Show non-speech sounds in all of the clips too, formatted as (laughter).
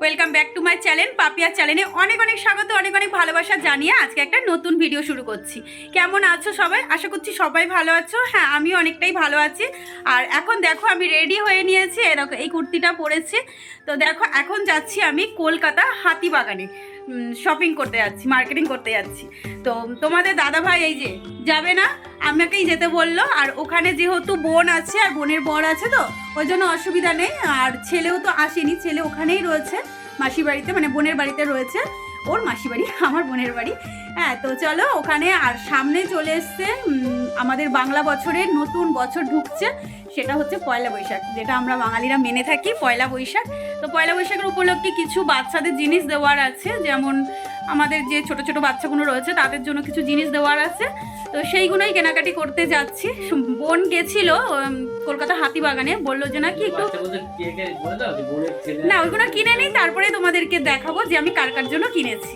Welcome back to my channel Papiya চ্যানেলে অনেক অনেক স্বাগত, অনেক অনেক ভালোবাসা জানিয়ে আজকে একটা নতুন ভিডিও শুরু করছি। কেমন আছো সবাই? আশা করছি সবাই ভালো আছো। হ্যাঁ আমি অনেকটাই ভালো আছি। আর এখন দেখো, আমি রেডি হয়ে নিয়েছি। এরকম এই কুর্তিটা পরেছি। তো দেখো, এখন যাচ্ছি আমি কলকাতা হাতিবাগানে। শপিং করতে যাচ্ছি মার্কেটিং করতে যাচ্ছি। তো তোমাদের দাদা ভাই এই যে, যাবে না? আমাকেই যেতে বলল, আর ওখানে যেহেতু বোন আছে আর বোনের বর আছে তো, ওই জন্য অসুবিধা নেই। আর ছেলেও তো আসেনি, ছেলে ওখানেই রয়েছে মাসি বাড়িতে মানে বোনের বাড়িতে রয়েছে। ওর মাসি বাড়ি, (laughs) আমার বোনের বাড়ি। হ্যাঁ তো চলো ওখানে আর সামনে চলে এসছে আমাদের বাংলা বছরের নতুন বছর ঢুকছে। সেটা হচ্ছে পয়লা বৈশাখ যেটা আমরা বাঙালিরা মেনে থাকি পয়লা বৈশাখ। তো পয়লা বৈশাখের উপলক্ষে কিছু বাচ্চাদের জিনিস দেওয়ার আছে যেমন আমাদের যে ছোট ছোট বাচ্চাগুলো রয়েছে তাদের জন্য কিছু জিনিস দেওয়ার আছে। তো সেইগুলোই কেনাকাটি করতে যাচ্ছি। বোন গেছিল কলকাতা হাতিবাগানে বলল যে নাকি একটু না ওইগুলো কিনে নিই তারপরে তোমাদেরকে দেখাবো যে আমি কার কার জন্য কিনেছি।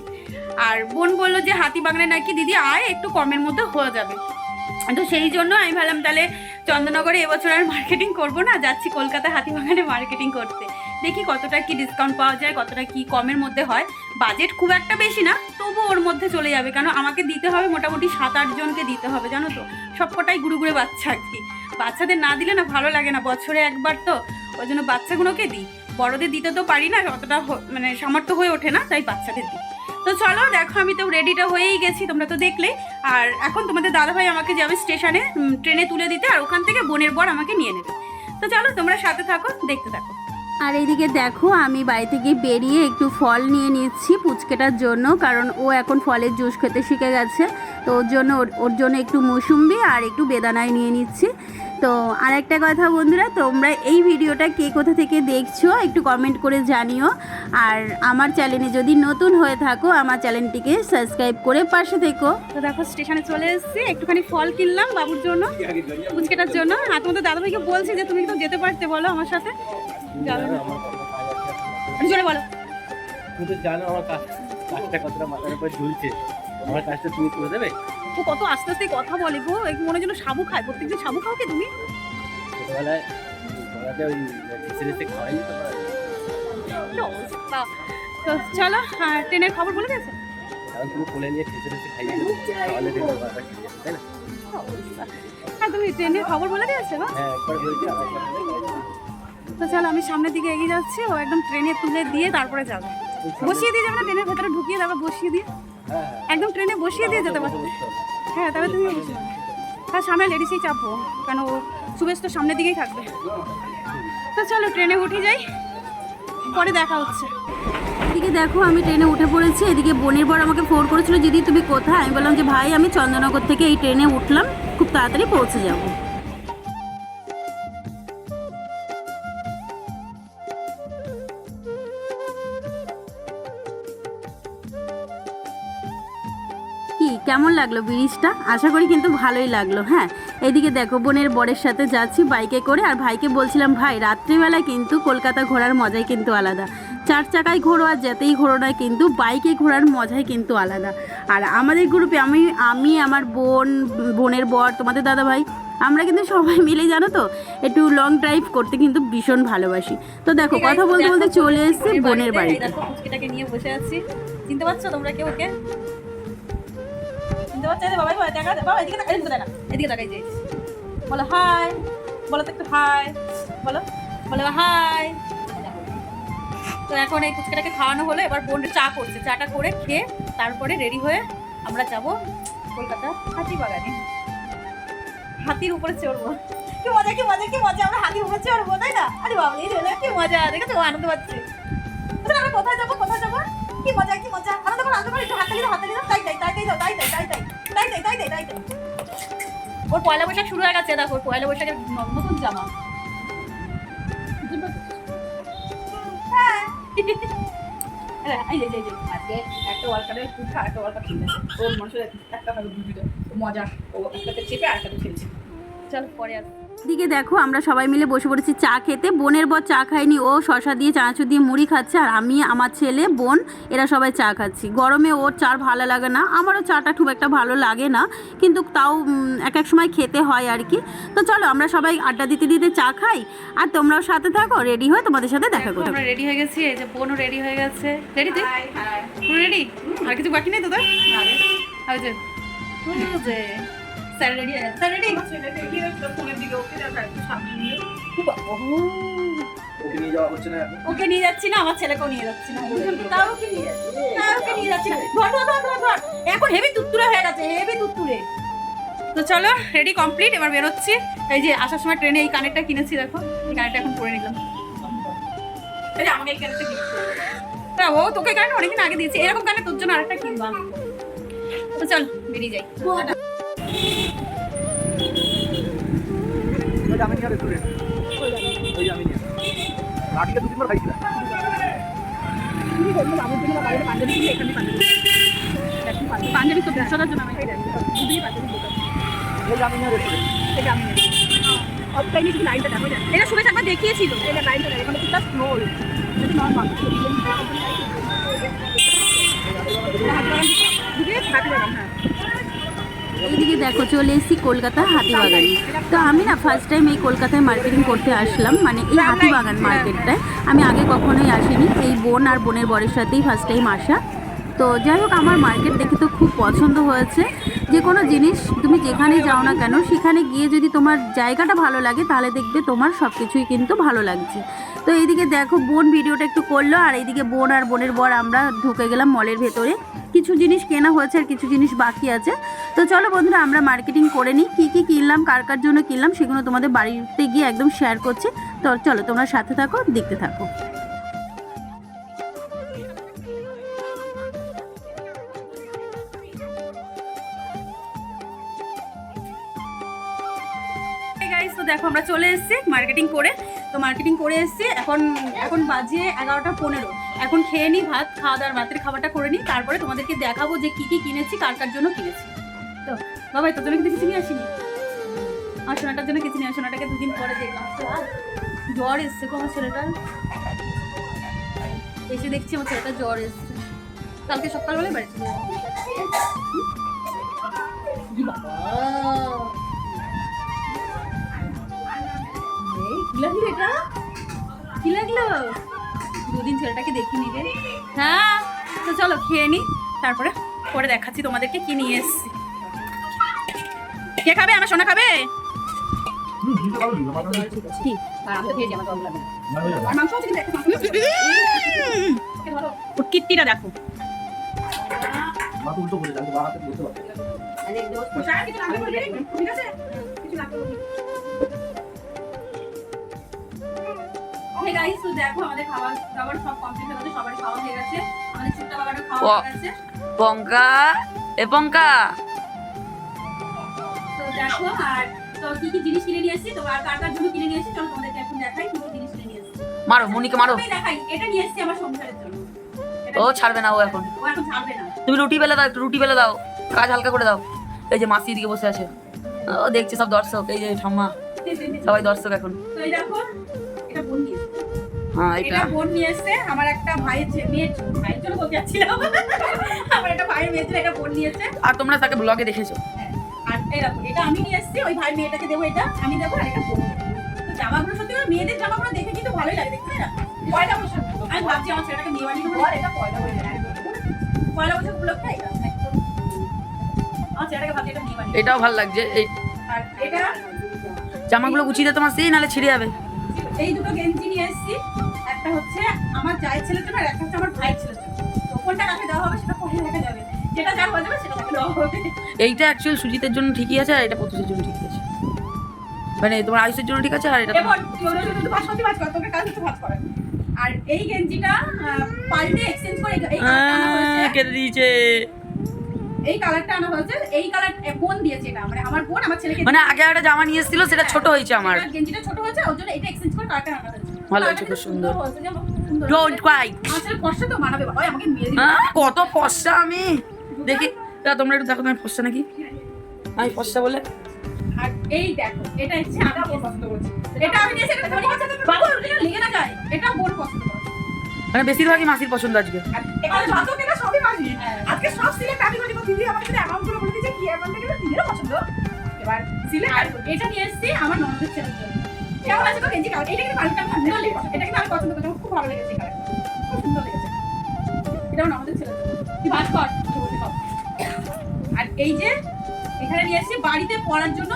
আর বোন বলল যে হাতিবাগানে নাকি দিদি আয় একটু কমের মধ্যে হয়ে যাবে। তো সেই জন্য আমি ভাবলাম তাহলে চন্দননগরে এবছর আর মার্কেটিং করব না, যাচ্ছি কলকাতা হাতিবাগানে মার্কেটিং করতে। দেখি কতটা কি ডিসকাউন্ট পাওয়া যায়, কতটা কি কমের মধ্যে হয়। বাজেট খুব একটা বেশি না, তবু ওর মধ্যে চলে যাবে। কারণ আমাকে দিতে হবে মোটামুটি সাত আট জনকে দিতে হবে, জানো তো? সবকটাই গুড়ু গুড়ে বাচ্চা আর কি। বাচ্চাদের না দিলে না ভালো লাগে না, বছরে একবার তো। ওই জন্য বাচ্চাগুলোকে দিই। বড়দের দিতে তো পারি না, অতটা মানে সামর্থ্য হয়ে ওঠে না, তাই বাচ্চাদের দিই। তো চলো, দেখো আমি তো রেডিটা হয়েই গেছি, তোমরা তো দেখলে। আর এখন তোমাদের দাদাভাই আমাকে যাবে স্টেশনে ট্রেনে তুলে দিতে, আর ওখান থেকে বোনের বর আমাকে নিয়ে নেবে। তো চলো, তোমরা সাথে থাকো, দেখতে থাকো। আর এইদিকে দেখো, আমি বাড়ি থেকে বেরিয়ে একটু ফল নিয়ে নিচ্ছি পুচকেটার জন্য, কারণ ও এখন ফলের জুস খেতে শিখে গেছে। তো ওর জন্য ওর- জন্য একটু মৌসুম্বি আর একটু বেদানায় নিয়ে নিচ্ছি। তো আর একটা কথা বন্ধুরা তোমরা এই ভিডিওটা কে কোথা থেকে দেখছ একটু কমেন্ট করে জানিও। আর আমার চ্যানেলে যদি নতুন হয়ে থাকো আমার চ্যানেলটিকে সাবস্ক্রাইব করে পাশে থেকো। তো দেখো স্টেশনে চলে এসেছি। একটুখানি ফল কিনলাম বাবুর জন্য পুচকেটার জন্য। আর তোমাদের দাদাভাইকে বলছি যে তুমি তো যেতে পারতে বলো আমার সাথে। জোরে বলো। তুমি তো জানো আমার কাজটা কতটা মাথার উপর ঝুলছে। আমার কাজটা তুমি করে দেবে? ও কত আস্তে আস্তে কথা বলে গো মনে যেন সাবু খায়। প্রত্যেকদিন সাবু খাও কি তুমি? চলো ট্রেনের খবর বলে দিয়েছে। হ্যাঁ তুমি ট্রেনের খবর বলে তো চলো আমি সামনের দিকে এগিয়ে যাচ্ছি ও একদম ট্রেনে তুলে দিয়ে তারপরে যাব। বসিয়ে দিয়ে যাবে না ট্রেনের ভেতরে ঢুকিয়ে যাবে বসিয়ে দিয়ে। একদম ট্রেনে বসিয়ে দিয়ে যেতে পারবে হ্যাঁ তবে তুমি। হ্যাঁ সামনে লেডিসেই চাপবো কেন ও সুবেশ তো সামনের দিকেই থাকবে। তো চলো ট্রেনে উঠে যাই পরে দেখা হচ্ছে। এদিকে দেখো আমি ট্রেনে উঠে পড়েছি এদিকে বোনের বর আমাকে ফোন করেছিল দিদি তুমি কোথায়? আমি বললাম যে ভাই আমি চন্দ্রনগর থেকে এই ট্রেনে উঠলাম খুব তাড়াতাড়ি পৌঁছে যাব। কেমন লাগল ব্রিজটা? আশা করি কিন্তু ভালোই লাগল হ্যাঁ? এদিকে দেখো বোনের বরের সাথে যাচ্ছি বাইকে করে আর ভাইকে বলছিলাম ভাই রাত্রিবেলায় কিন্তু কলকাতা ঘোরার মজাই কিন্তু আলাদা। চার চাকায় ঘোরো আর যেতেই ঘোরো না কিন্তু বাইকে ঘোরার মজাই কিন্তু আলাদা। আর আমাদের গ্রুপে আমি আমি আমার বোন বোনের বর তোমাদের দাদা ভাই আমরা কিন্তু সবাই মিলে জানো তো একটু লং ড্রাইভ করতে কিন্তু ভীষণ ভালোবাসি। তো দেখো কথা বলতে বলতে চলে এসছে বোনের বাড়িতে। দেখো নিয়ে বসে আছি। চিনতে পারছ তোমরা কেউ ওকে? চিনতে পারছ যে বাবাই বাবা দেখা বাবা এদিকে তাকা এদিকে তাকা এদিকে তাকাই যে বলো হাই বলো তো একটু হাই বলো বলো হাই তো এখন এই পুচকিটাকে খাওয়ানো হলো এবার বোন চা করছে চাটা করে খেয়ে তারপরে রেডি হয়ে আমরা যাব কলকাতা হাতিবাগানে হাতির উপরে চড়বো কি মজা কি মজা কি মজা আমরা হাতির উপরে চড়বো তাই না আরে বাবা এই রে কি মজা দেখেছ আনন্দ পাচ্ছে আমরা কোথায় যাব কোথায় যাব কি মজা কি মজা আনন্দ করো আনন্দ করো একটু হাততালি দাও তাই তাই তাই তাই তাই তাই তাই তাই ওর পয়লা বৈশাখ শুরু হয়ে গেছে, দেখো পয়লা বৈশাখের নতুন জামা। হ্যাঁ। হ্যাঁ, মজা ও একটাতে চেপে আরেকটাতে খেলছে। চল, পরে আর দিকে দেখো আমরা সবাই মিলে বসে পড়েছি চা খেতে। বোনের বর চা খায়নি ও শশা দিয়ে চানাচুর দিয়ে মুড়ি খাচ্ছে আর আমি আমার ছেলে বোন এরা সবাই চা খাচ্ছি। গরমে ওর চার ভালো লাগে না আমারও চাটা খুব একটা ভালো লাগে না কিন্তু তাও এক এক সময় খেতে হয় আর কি। তো চলো আমরা সবাই আড্ডা দিতে দিতে চা খাই আর তোমরাও সাথে থাকো রেডি হয়ে তোমাদের সাথে দেখা করব আমরা রেডি হয়ে গেছি এই যে বোনও রেডি হয়ে গেছে। রেডি তুই? রেডি? আর কিছু বাকি নেই তো তোর ওই যে স্যার রেডি রেডি ওকে নিয়ে যাওয়া হচ্ছে না ওকে নিয়ে যাচ্ছি না আমার ছেলেকেও নিয়ে যাচ্ছি না। তাও ওকে নিয়ে যাচ্ছি তাও ওকে নিয়ে যাচ্ছি না। ধর ধর ধর ধর ধর। এখন হেভি তুত্তুরে হয়ে গেছে হেভি তুত্তুরে। তো চলো রেডি কমপ্লিট এবার বেরোচ্ছি। এই যে আসার সময় ট্রেনে এই কানেরটা কিনেছি দেখো। এই কানেরটা এখন পরে নিলাম। এই আমাকে এই কানেরটা কিনতে তা ও তোকে কানেরটা অনেকদিন আগে দিয়েছি। এরকম কানে তোর জন্য আরেকটা কিনবা। তো চল বেরিয়ে যাই। ওই যে আমি নিয়ে রেস্টুরেন্ট ওই যে আমি নিয়ে। লাঠিটা দু তিনবার খাইছিলাম। পাঞ্জাবি তো ব্যবসাটার জন্য আমি ওই যে আমি নিয়ে রেস্টুরেন্ট এটা শুভেচ্ছা একবার দেখিয়েছিল এইদিকে দেখো, চলে এসেছি কলকাতা হাতিবাগানে। তো আমি না ফার্স্ট টাইম এই কলকাতায় মার্কেটিং করতে আসলাম মানে এই হাতিবাগান মার্কেটটায় আমি আগে কখনোই আসিনি, এই বোন আর বোনের বরের সাথেই ফার্স্ট টাইম আসা। তো যাই হোক, আমার মার্কেট দেখে তো খুব পছন্দ হয়েছে। যে কোনো জিনিস তুমি যেখানে যাও না কেন, সেখানে গিয়ে যদি তোমার জায়গাটা ভালো লাগে, তাহলে দেখবে তোমার সব কিছুই কিন্তু ভালো লাগছে। তো এইদিকে দেখো, বোন ভিডিওটা একটু করল, আর এইদিকে বোন আর বোনের বর, আমরা ঢুকে গেলাম মলের ভেতরে। কিছু জিনিস কেনা হয়েছে আর কিছু জিনিস বাকি আছে। তো চলো বন্ধুরা, আমরা মার্কেটিং করে নিই। কী কী কিনলাম, কার কার জন্য কিনলাম, সেগুলো তোমাদের বাড়িতে গিয়ে একদম শেয়ার করছি। তো চলো, তোমরা সাথে থাকো, দেখতে থাকো। তো দেখো, আমরা চলে এসেছি মার্কেটিং করে। তো মার্কেটিং করে এসেছি, এখন এখন বাজে এগারোটা পনেরো। এখন খেয়ে নিই ভাত, খাওয়া দাওয়ার রাতের খাবারটা করে নিই তারপরে তোমাদেরকে দেখাবো যে কি কি কিনেছি, কার কার জন্য কিনেছি। তো বাবা তোর কিন্তু কিছু নিয়ে আসিনি? আর সোনাটার জন্য কিছু নিয়ে সোনাটাকে দুদিন পরে দেখলাম। জ্বর এসছে কোনো ছেলেটার। এসে দেখছি আমার ছেলেটার জ্বর এসছে। কালকে সকালবেলায় বাড়ি। ই কি লাগল এটা? কি লাগল? দুদিন ছেলেটাকে দেখিনি রে। হ্যাঁ তো চলো খেয়ে নি, তারপরে পরে দেখাচ্ছি তোমাদেরকে কি নিয়ে এসছি। কে খাবে? আমার সোনা খাবে? কীর্তিটা দেখো। কিছু লাগবে বলবি? Hey guys, তো দেখো আমাদের খাবার দাবার সব কমপ্লিট হয়ে গেছে সবারই খাওয়া হয়ে গেছে। আমাদের ছোট্ট বাবাটা খাওয়া হয়ে গেছে। পঙ্কা এ পঙ্কা। তো দেখো আর তো কি কি জিনিস কিনে নিয়ে এসেছি? তো আর কার কার জন্য কিনে নিয়ে এসেছি? চলো তোমাদেরকে এখন দেখাই কি কি জিনিস কিনে নিয়ে এসেছি। মারো মনিকে মারো। দেখাই এটা নিয়ে এসেছি আমার সংসারের জন্য। ও ছাড়বে না ও এখন। ও এখন ছাড়বে না। তুমি রুটি বেলে দাও একটু রুটি বেলে দাও। কাজ হালকা করে দাও। এই যে মাসি দিকে বসে আছে। ও দেখছে সব দর্শক এই যে ঠাম্মা। (laughs) সবাই দর্শক এখন। তো এই দেখো হ্যাঁ এটা এটা বোন নিয়ে এসেছে আমার একটা ভাইয়ের ভাইয়ের জন্য বলতে যাচ্ছিলাম। আমার একটা ভাইয়ের জন্য একটা বোন নিয়েছে আর তোমরা তাকে ব্লগে দেখেছ? হ্যাঁ, আর দেখো এটা আমি নিয়ে এসেছি ওই ভাই মেয়েটাকে দেবো এটা আমি দেবো আর এটা বোন। তো জামাগুলো সত্যি মেয়েদের জামাগুলো দেখে কিন্তু ভালোই লাগে দেখতে না পয়লা বৈশাখ আমি ভাবছি আমার ছেলেটাকে নিয়ে বানিয়ে দেবো এটা পয়লা বৈশাখ। পয়লা বৈশাখ উপলক্ষে এটা আমার ছেলেটাকে ভাবছি এটা নিয়ে বানিয়ে এটাও ভালো লাগছে এই আর এটা জামাগুলো গুছিয়ে দে তোমার সেই নালে ছিঁড়ে যাবে। এই দুটো গেঞ্জি নিয়ে এসেছি। একটা হচ্ছে আমার জায়ের ছেলের জন্য আর একটা হচ্ছে আমার ভাইয়ের ছেলের জন্য। তো কোনটা কাকে দেওয়া হবে সেটা পরে দেখা যাবে। যেটা যার হয়ে যাবে সেটা তাকে দেওয়া হবে। এইটা অ্যাকচুয়ালি সুজিতের জন্য ঠিকই আছে আর এটা পতুষের জন্য ঠিকই আছে। মানে তোমার আয়ুষের জন্য ঠিক আছে আর এটা এবার তুই ওদের জন্য তো বাসন্তী ভাত কর তোকে হচ্ছে করার আর এই গেঞ্জিটা পাল্টে এক্সচেঞ্জ করে এই কালারটা আনা হয়েছে। কেটে দিয়েছে। এই কালারটা আনা হয়েছে এই কালার বোন দিয়েছে এটা। মানে আমার বোন আমার ছেলেকে মানে আগে একটা জামা নিয়ে এসেছিল সেটা ছোট হয়েছে আমার। গেঞ্জিটা ছোট হয়েছে ওর জন্য এটা এক্সচেঞ্জ করে কালারটা আনা হয়েছে। ভালো হয়েছে, কালারটা খুব সুন্দর। ডোন্ট হ্যাঁ, কত ফর্সা আমি। দেখি। তা তোমরা একটু দেখো তুমি ফর্সা নাকি? আমি ফর্সা বলে। আর এই দেখো এটা হচ্ছে আমি পছন্দ করছি। এটা আমি নিয়েছি এটা ধনী পছন্দ বাবু। এটা লেগে না যায়। এটা বোন পছন্দ মানে বেশিরভাগই মাসির পছন্দ আজকে। আর যত কেনা সবই মাসি আজকে সব সিলেক্ট আমি করি দিদি আমাকে অ্যামাউন্টগুলো বলে দিয়েছে কি অ্যামাউন্ট থেকে দিদিরও পছন্দ। এবার সিলেক্ট এটা নিয়ে এসেছি আমার ননদের ছেলের জন্য। কেমন আছে তো গেঞ্জি কালার এটা কিন্তু কালারটা আমার সুন্দর লেগেছে এটা কিন্তু আমি পছন্দ করি খুব ভালো লেগেছে কালারটা খুব সুন্দর লেগেছে এটা আমার ননদের ছেলের জন্য তুই ভাত কর তুই বসে খাও। আর এই যে এখানে নিয়ে এসেছি বাড়িতে পরার জন্য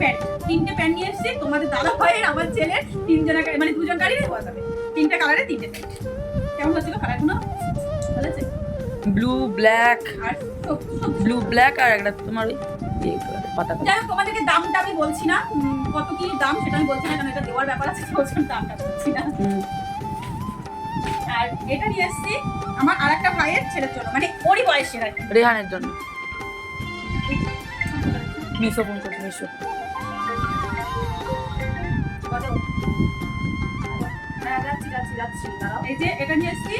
প্যান্ট তিনটে প্যান্ট নিয়ে এসেছি তোমাদের দাদা ভাইয়ের আমার ছেলের তিনজনের মানে দুজন গাড়িরই হওয়া যাবে তিনটে কালারে তিনটে প্যান্ট কেমন হচ্ছিল কালারগুলো ভালো আছে ব্লু ব্ল্যাক আর ব্লু ব্ল্যাক আর একটা তোমার ওই ইয়ে colour, পাতা। colour। যাই হোক তোমাদেরকে দামটা আমি বলছি না। কত কি দাম সেটা আমি বলছি না কারণ এটা দেওয়ার ব্যাপার আছে তো দামটা বলছি না। আর এটা নিয়ে এসেছি আমার আর একটা ভাইয়ের ছেলের জন্য মানে ওরই বয়সের আর রেহানের জন্য। মিশো ফোন করছে মিশো এই যে এটা নিয়ে এসেছি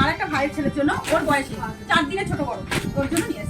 আর একটা ভাইয়ের ছেলের জন্য ওর বয়সী চার দিনের ছোট বড় ওর জন্য নিয়ে এসেছি।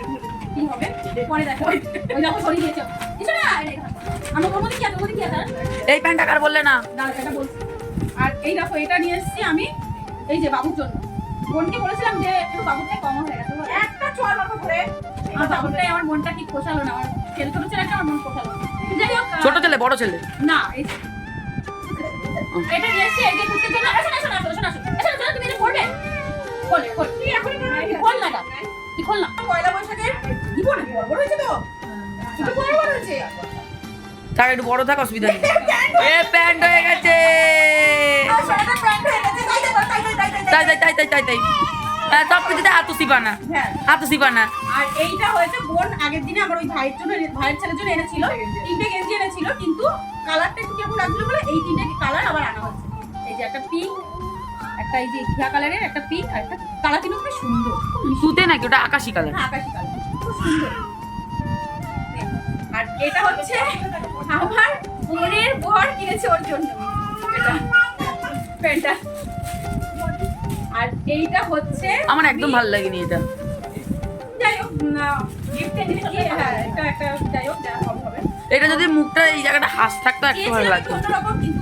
কি হবে? পরে দেখা ওই ওই দেখো সরিয়ে দিয়েছে। কিছু না এই দেখো। ওর মধ্যে কি আছে ওর কি আছে? এই প্যান্টটা কার বললে না? দাঁড়া এটা বলছি আর এই দেখো এটা নিয়ে এসেছি আমি এই যে বাবুর জন্য। বোনকে বলেছিলাম যে একটু বাবুরটাই কম হয়ে গেছে। একটা চোয়ার মতো করে আমার বাবুরটাই আমার মনটা ঠিক পোষালো না? আমার ছেলে ছোট ছেলেটা আমার মন পোষালো যাই হোক ছোট ছেলে বড় ছেলে? না এটা নিয়ে এসেছি এই যে কুর্তির জন্য। আসো না আসো আসো তুমি এটা খোল তুই এখন খোল না কি করলাম পয়লা বৈশাখে কি বড় বড় হয়েছে তো একটু বড় বড় হয়েছে তার একটু বড় থাক অসুবিধা নেই এ প্যান্ট হয়ে গেছে তাই তাই তাই তাই তাই তাই সব কিছুতে আতো সিপানা আতো সিপানা আর এইটা হয়েছে বোন আগের দিনে আমার ওই ভাইয়ের জন্য ছেলের জন্য এনেছিল তিনটে গেঞ্জি এনেছিল কিন্তু কালারটা একটু কেমন লাগছিল বলে এই তিনটে কালার আবার আনা হয়েছে এই যে একটা পিঙ্ক একটা এই যে ঘিয়া কালারের একটা পিঙ্ক আর একটা কালার কিন্তু খুব সুন্দর নাকি? ওটা আকাশি কালার হ্যাঁ, আকাশি কালার খুব সুন্দর। আর এটা হচ্ছে আমার বোনের বর কিনেছে ওর জন্য। এটা প্যান্টটা আর এইটা হচ্ছে আমার একদম ভালো লাগেনি এটা। যাই হোক গিফট জিনিস হ্যাঁ এটা একটা যাই হোক যা হবে হবে। এটা যদি মুখটা এই জায়গাটা হাস থাকতো একটু ভালো লাগতো। কিন্তু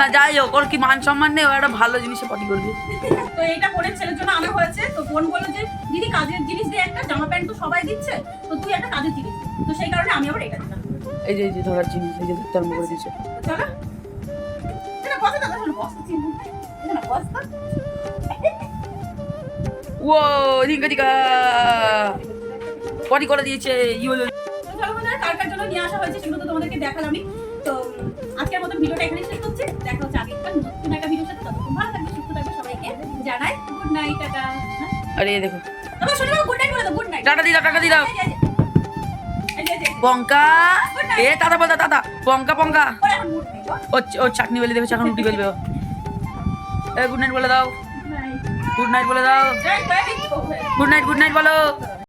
না যাই হোক ওর কি মান সম্মান নেই? ও একটা ভালো জিনিসে পটি করবে। তো এইটা বোনের ছেলের জন্য আনা হয়েছে। তো বোন বলল যে দিদি কাজের জিনিস দিয়ে একটা জামা প্যান্ট তো সবাই দিচ্ছে। তো তুই একটা কাজের জিনিস তো সেই কারণে আমি আবার এটা দিলাম। এই যে এই যে ধরার জিনিস এই যে ধরতে আরম্ভ করে দিয়েছে। চলো। এটা এটা ও ধিঙ্কা ধিঙ্কা পটি করে দিয়েছে ইউলো তো কার কার জন্য নিয়ে আসা হয়েছে সেগুলো তো তোমাদেরকে দেখালামই। তো আজকের মতো ভিডিওটা এখানে শেষ করছি। দেখা হচ্ছে আগে নতুন একটা ভিডিওর সাথে। ততক্ষণ ভালো থাকবে সুস্থ থাকবে সবাইকে। জানাই গুড নাইট টাটা। আরে এই দেখো। আমার শোনো গুড নাইট বলে দাও গুড নাইট টাটা দিলাম টাটা দিলাম পঙ্কা এ দাদা বল দাদা। পঙ্কা পঙ্কা ও ও চাটনি বেলে দেখো এখন রুটি বেলবে এ গুড নাইট বলে দাও। গুড নাইট বলে দাও। গুড নাইট গুড নাইট বলো।